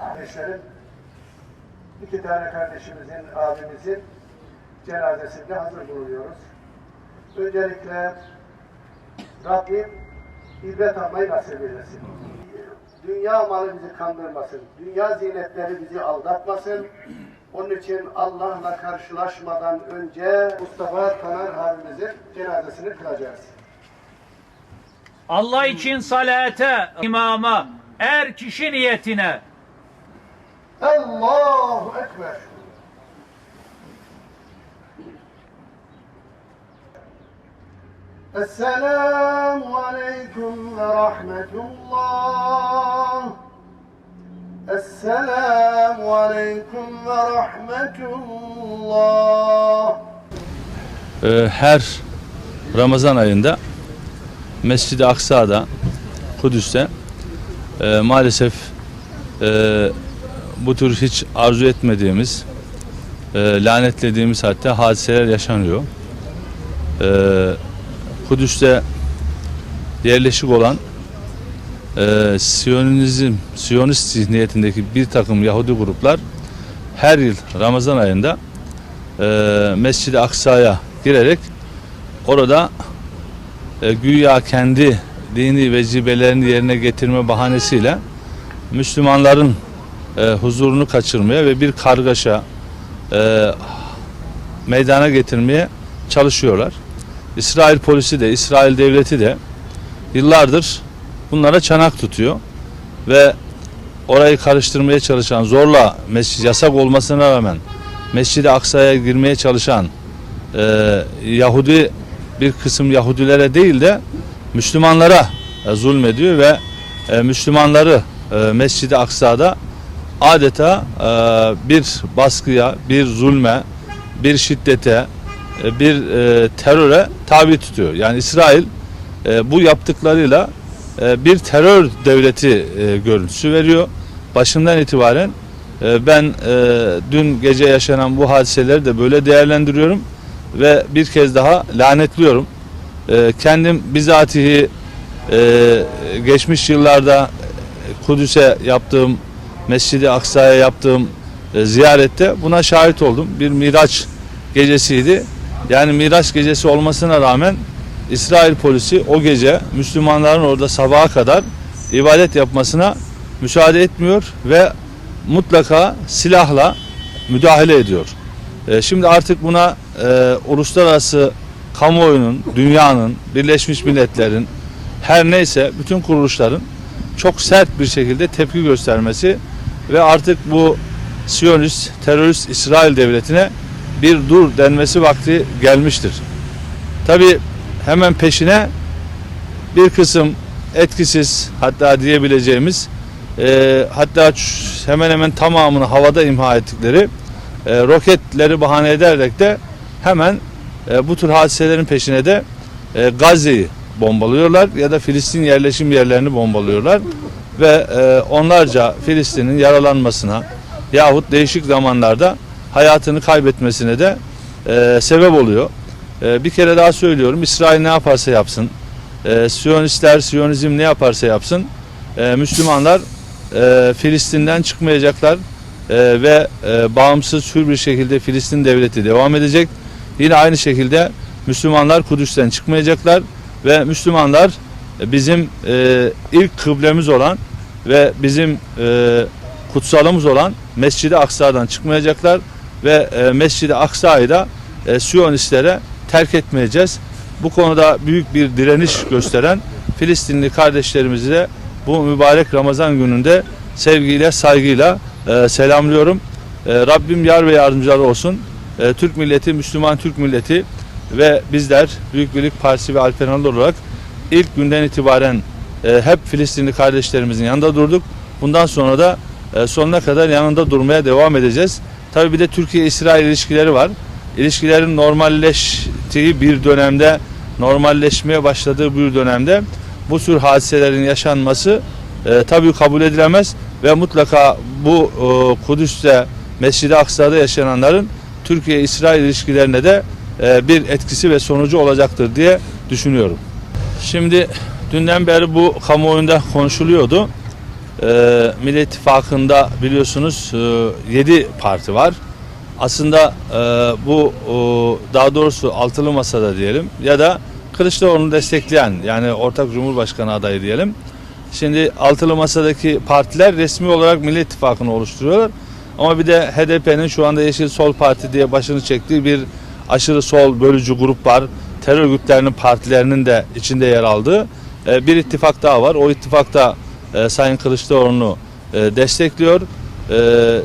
Kardeşlerim, iki tane kardeşimizin, abimizin cenazesinde hazır bulunuyoruz. Öncelikle Rabbim ibret almayı nasip eylesin. Dünya malı bizi kandırmasın, dünya zinetleri bizi aldatmasın, onun için Allah'la karşılaşmadan önce Mustafa Taner abimizin cenazesini kılacağız. Allah için salate, imama, er kişi niyetine. Allahu Ekber. Esselamu Aleyküm ve Rahmetullah. Esselamu Aleyküm ve Rahmetullah. Ee, her Ramazan ayında Mescid-i Aksa'da Kudüs'te e, maalesef e, bu tür hiç arzu etmediğimiz e, lanetlediğimiz hatta hadiseler yaşanıyor. E, Kudüs'te yerleşik olan e, Siyonizm, Siyonist zihniyetindeki bir takım Yahudi gruplar her yıl Ramazan ayında e, Mescid-i Aksa'ya girerek orada e, güya kendi dini vecibelerini yerine getirme bahanesiyle Müslümanların e, huzurunu kaçırmaya ve bir kargaşa e, meydana getirmeye çalışıyorlar. İsrail polisi de, İsrail devleti de yıllardır bunlara çanak tutuyor ve orayı karıştırmaya çalışan, zorla mescid yasak olmasına rağmen Mescid-i Aksa'ya girmeye çalışan e, Yahudi bir kısım Yahudilere değil de Müslümanlara e, zulmediyor ve e, Müslümanları e, Mescid-i Aksa'da adeta e, bir baskıya, bir zulme, bir şiddete, e, bir e, teröre tabi tutuyor. Yani İsrail e, bu yaptıklarıyla bir terör devleti e, görüntüsü veriyor. Başından itibaren e, ben e, dün gece yaşanan bu hadiseleri de böyle değerlendiriyorum ve bir kez daha lanetliyorum. E, kendim bizatihi e, geçmiş yıllarda Kudüs'e yaptığım, Mescid-i Aksa'ya yaptığım e, ziyarette buna şahit oldum. Bir Miraç gecesiydi. Yani Miraç gecesi olmasına rağmen İsrail polisi o gece Müslümanların orada sabaha kadar ibadet yapmasına müsaade etmiyor ve mutlaka silahla müdahale ediyor. E, şimdi artık buna e, uluslararası kamuoyunun, dünyanın, Birleşmiş Milletler'in her neyse bütün kuruluşların çok sert bir şekilde tepki göstermesi ve artık bu Siyonist, terörist İsrail devletine bir dur denmesi vakti gelmiştir. Tabi hemen peşine bir kısım etkisiz hatta diyebileceğimiz e, hatta hemen hemen tamamını havada imha ettikleri e, roketleri bahane ederek de hemen e, bu tür hadiselerin peşine de e, Gazze'yi bombalıyorlar ya da Filistin yerleşim yerlerini bombalıyorlar ve e, onlarca Filistin'in yaralanmasına yahut değişik zamanlarda hayatını kaybetmesine de e, sebep oluyor. E, bir kere daha söylüyorum İsrail ne yaparsa yapsın, e, Siyonistler, Siyonizm ne yaparsa yapsın, e, Müslümanlar e, Filistin'den çıkmayacaklar e, ve e, bağımsız hür bir şekilde Filistin devleti devam edecek. Yine aynı şekilde Müslümanlar Kudüs'ten çıkmayacaklar ve Müslümanlar e, bizim e, ilk kıblemiz olan ve bizim e, kutsalımız olan Mescid-i Aksa'dan çıkmayacaklar ve e, Mescid-i Aksa'yı da e, Siyonistlere terk etmeyeceğiz. Bu konuda büyük bir direniş gösteren Filistinli kardeşlerimizi de bu mübarek Ramazan gününde sevgiyle, saygıyla e, selamlıyorum. E, Rabbim yar ve yardımcıları olsun. E, Türk milleti, Müslüman Türk milleti ve bizler Büyük Birlik Partisi ve Alperenler olarak ilk günden itibaren e, hep Filistinli kardeşlerimizin yanında durduk. Bundan sonra da e, sonuna kadar yanında durmaya devam edeceğiz. Tabii bir de Türkiye-İsrail ilişkileri var. İlişkilerin normalleştiği bir dönemde, normalleşmeye başladığı bir dönemde bu tür hadiselerin yaşanması e, tabii kabul edilemez ve mutlaka bu e, Kudüs'te, Mescid-i Aksa'da yaşananların Türkiye-İsrail ilişkilerine de e, bir etkisi ve sonucu olacaktır diye düşünüyorum. Şimdi dünden beri bu kamuoyunda konuşuluyordu. e, Millet İttifakı'nda biliyorsunuz 7 parti var. Aslında e, bu o, daha doğrusu altılı masada diyelim ya da Kılıçdaroğlu'nu destekleyen yani ortak Cumhurbaşkanı adayı diyelim. Şimdi altılı masadaki partiler resmi olarak Millet İttifakı'nı oluşturuyorlar. Ama bir de HDP'nin şu anda Yeşil Sol Parti diye başını çektiği bir aşırı sol bölücü grup var. Terör örgütlerinin partilerinin de içinde yer aldığı e, bir ittifak daha var. O ittifakta e, Sayın Kılıçdaroğlu'nu e, destekliyor. E,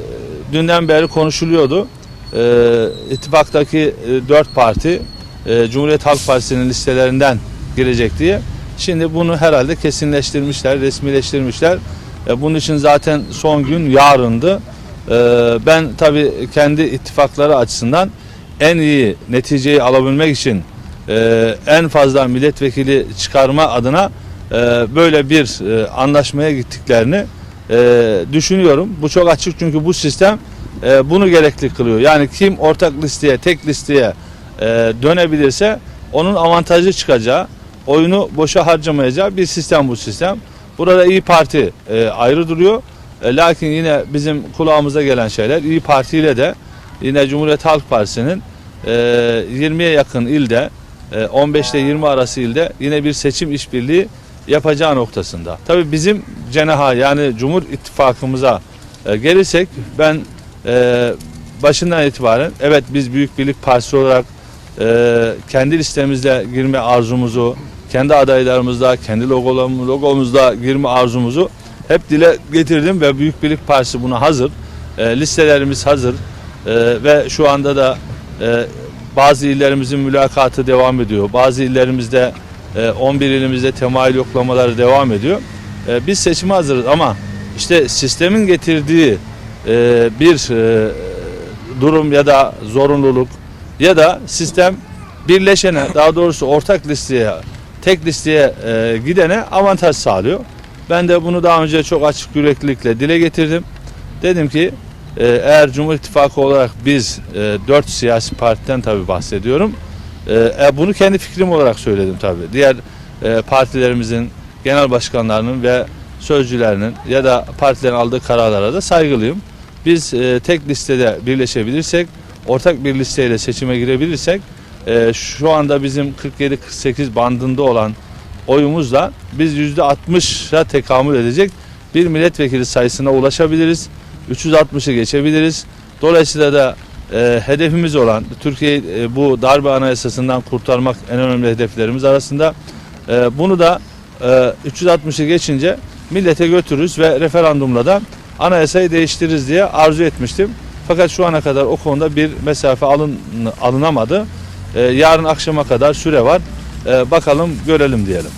dünden beri konuşuluyordu. E, ittifaktaki e, dört parti e, Cumhuriyet Halk Partisi'nin listelerinden girecek diye. Şimdi bunu herhalde kesinleştirmişler, resmileştirmişler. E, bunun için zaten son gün yarındı. E, ben tabii kendi ittifakları açısından en iyi neticeyi alabilmek için e, en fazla milletvekili çıkarma adına e, böyle bir e, anlaşmaya gittiklerini e, düşünüyorum. Bu çok açık çünkü bu sistem e, bunu gerekli kılıyor. Yani kim ortak listeye, tek listeye e, dönebilirse onun avantajı çıkacağı, oyunu boşa harcamayacağı bir sistem bu sistem. Burada İyi Parti e, ayrı duruyor. E, lakin yine bizim kulağımıza gelen şeyler İyi Parti ile de yine Cumhuriyet Halk Partisi'nin e, 20'ye yakın ilde e, 15 ile 20 arası ilde yine bir seçim işbirliği yapacağı noktasında. Tabii bizim cenaha yani Cumhur İttifakımıza e, gelirsek ben e, başından itibaren evet biz Büyük Birlik Partisi olarak e, kendi listemizde girme arzumuzu, kendi adaylarımızda, kendi logomuzda girme arzumuzu hep dile getirdim ve Büyük Birlik Partisi buna hazır. E, listelerimiz hazır E, ve şu anda da e, bazı illerimizin mülakatı devam ediyor. Bazı illerimizde e, 11 ilimizde temayül yoklamaları devam ediyor. E, biz seçime hazırız ama işte sistemin getirdiği e, bir e, durum ya da zorunluluk ya da sistem birleşene daha doğrusu ortak listeye tek listeye e, gidene avantaj sağlıyor. Ben de bunu daha önce çok açık yüreklilikle dile getirdim. Dedim ki e, eğer Cumhur İttifakı olarak biz e, dört siyasi partiden tabi bahsediyorum. E, e, bunu kendi fikrim olarak söyledim tabi. Diğer e, partilerimizin genel başkanlarının ve sözcülerinin ya da partilerin aldığı kararlara da saygılıyım. Biz e, tek listede birleşebilirsek, ortak bir listeyle seçime girebilirsek e, şu anda bizim 47-48 bandında olan oyumuzla biz %60'a tekamül edecek bir milletvekili sayısına ulaşabiliriz. 360'ı geçebiliriz. Dolayısıyla da e, hedefimiz olan Türkiye'yi e, bu darbe anayasasından kurtarmak en önemli hedeflerimiz arasında. E, bunu da e, 360'ı geçince millete götürürüz ve referandumla da anayasayı değiştiririz diye arzu etmiştim. Fakat şu ana kadar o konuda bir mesafe alın, alınamadı. E, yarın akşama kadar süre var. E, bakalım görelim diyelim.